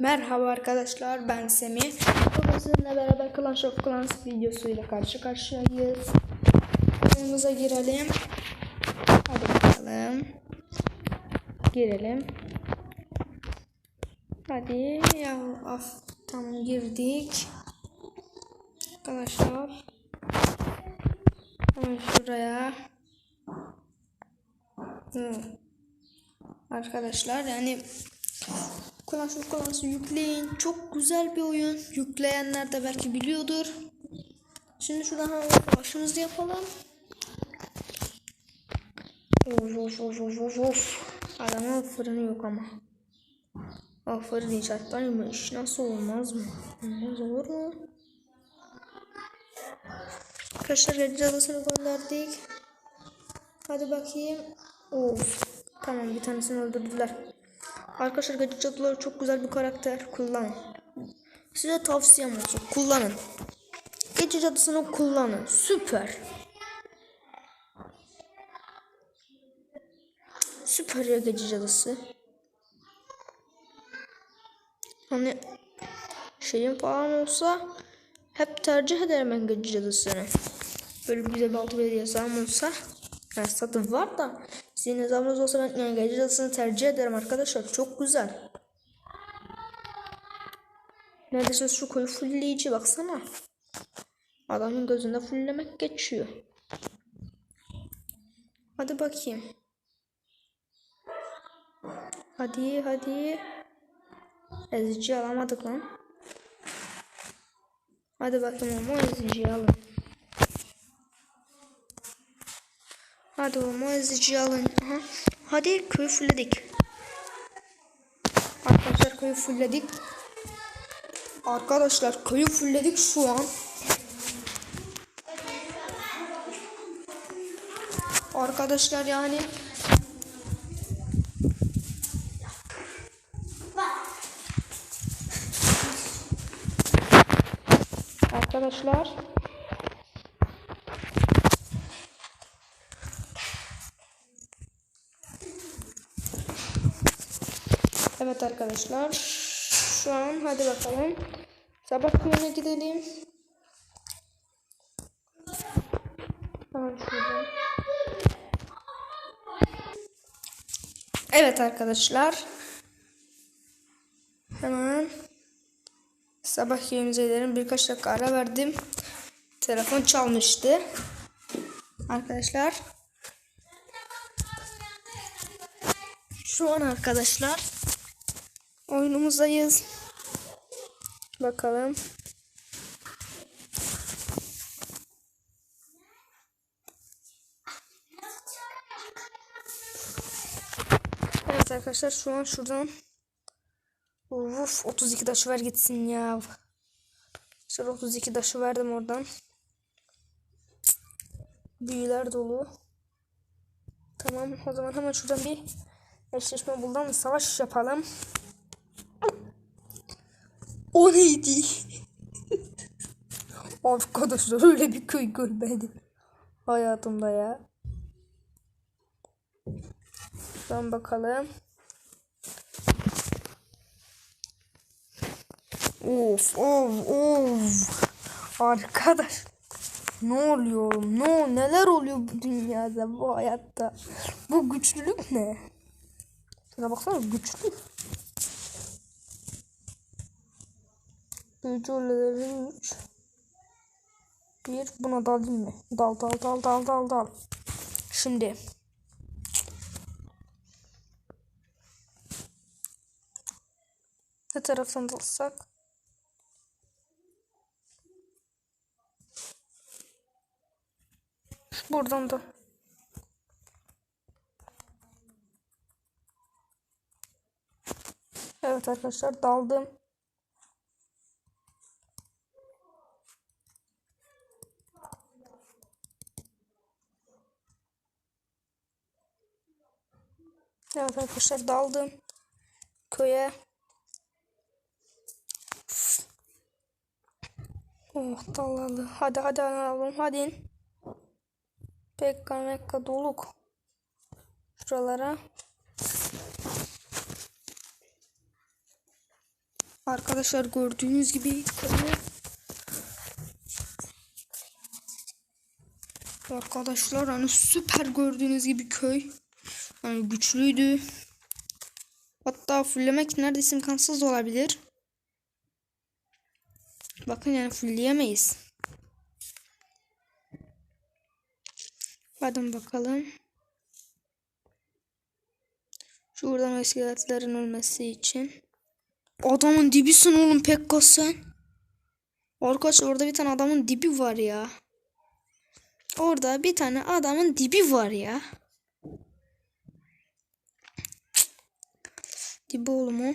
Merhaba arkadaşlar ben Semih. Bugün sizinle beraber Clash of Clans videosuyla karşı karşıyayız. Oyunumuza girelim. Hadi bakalım. Girelim. Hadi ya af tamam girdik. Arkadaşlar. Hemen şuraya. Hı. Arkadaşlar yani Clash of Clans'ı yükleyin. Çok güzel bir oyun. Yükleyenler de belki biliyordur. Şimdi şuradan hemen başımızı yapalım. Of of of of of of. Adamın fırını yok ama. O fırın icatlıymış. Nasıl olmaz mı? Olmaz olur mu? Arkadaşlar Gece Adası'nı gönderdik. Hadi bakayım. Of. Tamam bir tanesini öldürdüler. Arkadaşlar Gece Cadıları çok güzel bir karakter. Kullanın. Size tavsiyem olsun. Kullanın. Gece Cadısı'nı kullanın. Süper. Süper ya Gece Cadısı. Hani şeyim falan olsa hep tercih ederim ben Gece Cadısı'nı. Böyle bir güzel bir altı hesabım olsa yani satın var da sizin hesabınız olsa ben cadısını tercih ederim arkadaşlar. Çok güzel. Neredeyse şu koyu fullleyici baksana. Adamın gözünde fulllemek geçiyor. Hadi bakayım. Hadi hadi. Ezici alamadık lan. Hadi bakayım ama eziciyi alın. Hadi oğlum eziciyi alın. Aha. Hadi köyü fullledik. Arkadaşlar köyü fullledik. Arkadaşlar köyü fullledik şu an. Arkadaşlar yani Arkadaşlar Evet arkadaşlar. Şu an hadi bakalım. Sabah köyüne gidelim. Şuradan. Evet arkadaşlar. Hemen sabah köyümüze gidelim. Birkaç dakika ara verdim. Telefon çalmıştı. Arkadaşlar. Şu an arkadaşlar oyunumuzdayız. Bakalım. Evet arkadaşlar şu an şuradan Uf 32 taşı ver gitsin ya. Şöyle 32 taşı verdim oradan. Büyüler dolu. Tamam o zaman hemen şuradan bir eşleşme buldan savaş yapalım. O neydi? Arkadaşlar öyle bir köy görmedim. Hayatımda ya. Şuradan bakalım. Of of of. Arkadaş. Ne oluyor? Ne neler oluyor bu dünyada, bu hayatta? Bu güçlülük ne? Şuna baksana güçlü. Büyücü ölülerin 3. Bir buna dalayım mı? Dal dal dal dal dal dal. Şimdi. Ne taraftan dalsak? Buradan da. Evet arkadaşlar daldım. Evet arkadaşlar daldım köye. Oh dalalı. Hadi hadi alalım hadi. Pekka mekka doluk. Şuralara. Arkadaşlar gördüğünüz gibi Arkadaşlar hani süper gördüğünüz gibi köy. Hani güçlüydü. Hatta fullemek neredeyse imkansız olabilir. Bakın yani fullleyemeyiz. Hadi bakalım. Şuradan iskeletlerin ölmesi için. Adamın dibisin oğlum Pekka sen. Arkadaşlar orada bir tane adamın dibi var ya. Orada bir tane adamın dibi var ya. Dibi oğlum o.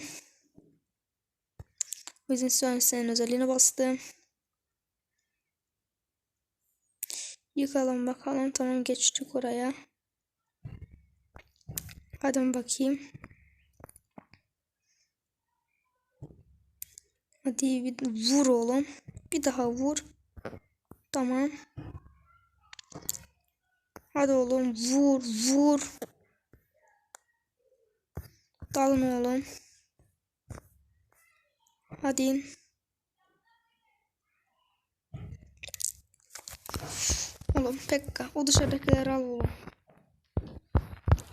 Yüzden şu an senin özelliğine bastım. Yıkalım bakalım. Tamam geçtik oraya. Hadi bakayım. Hadi bir vur oğlum. Bir daha vur. Tamam. Hadi oğlum vur vur. Dalın oğlum. Hadi. Oğlum Pekka o dışarıdakileri al oğlum.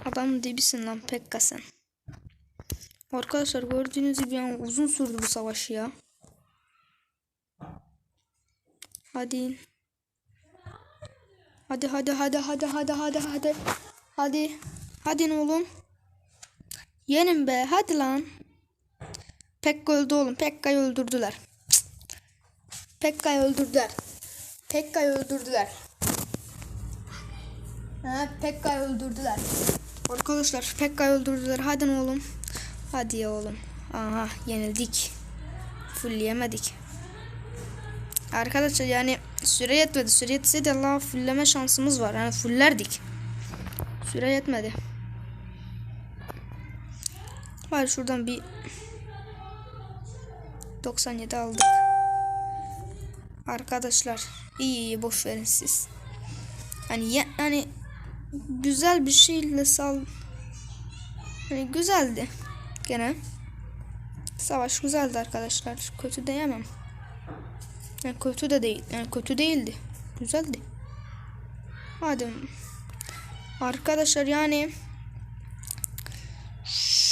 Adam dibisin lan Pekka sen. Arkadaşlar gördüğünüz gibi yani uzun sürdü bu savaş ya. Hadi. Hadi hadi hadi hadi hadi hadi hadi. Hadi. Hadi oğlum. Yenin be hadi lan. Pekka öldü oğlum. Pekka'yı öldürdüler. Pekka'yı öldürdüler. Pekka'yı öldürdüler. Ha, Pekka'yı öldürdüler. Arkadaşlar Pekka'yı öldürdüler. Hadi oğlum. Hadi ya oğlum. Aha yenildik. Fullleyemedik. Arkadaşlar yani süre yetmedi. Süre yetseydi Allah fullleme şansımız var. Yani fullerdik. Süre yetmedi. Var şuradan bir 97 aldık. Arkadaşlar iyi iyi boş verin siz. Hani ya, hani güzel bir şeyle sal hani güzeldi gene. Savaş güzeldi arkadaşlar. Kötü diyemem. Yani kötü de değil. Yani kötü değildi. Güzeldi. Hadi. Arkadaşlar yani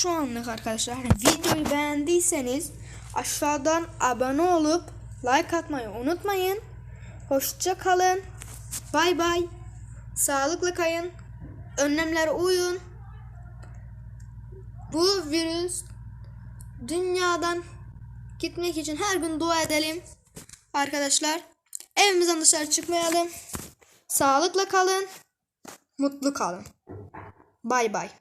şu anlık arkadaşlar hani videoyu beğendiyseniz aşağıdan abone olup like atmayı unutmayın. Hoşça kalın. Bay bay. Sağlıklı kayın. Önlemlere uyun. Bu virüs dünyadan gitmek için her gün dua edelim. Arkadaşlar evimizden dışarı çıkmayalım. Sağlıkla kalın. Mutlu kalın. Bay bay.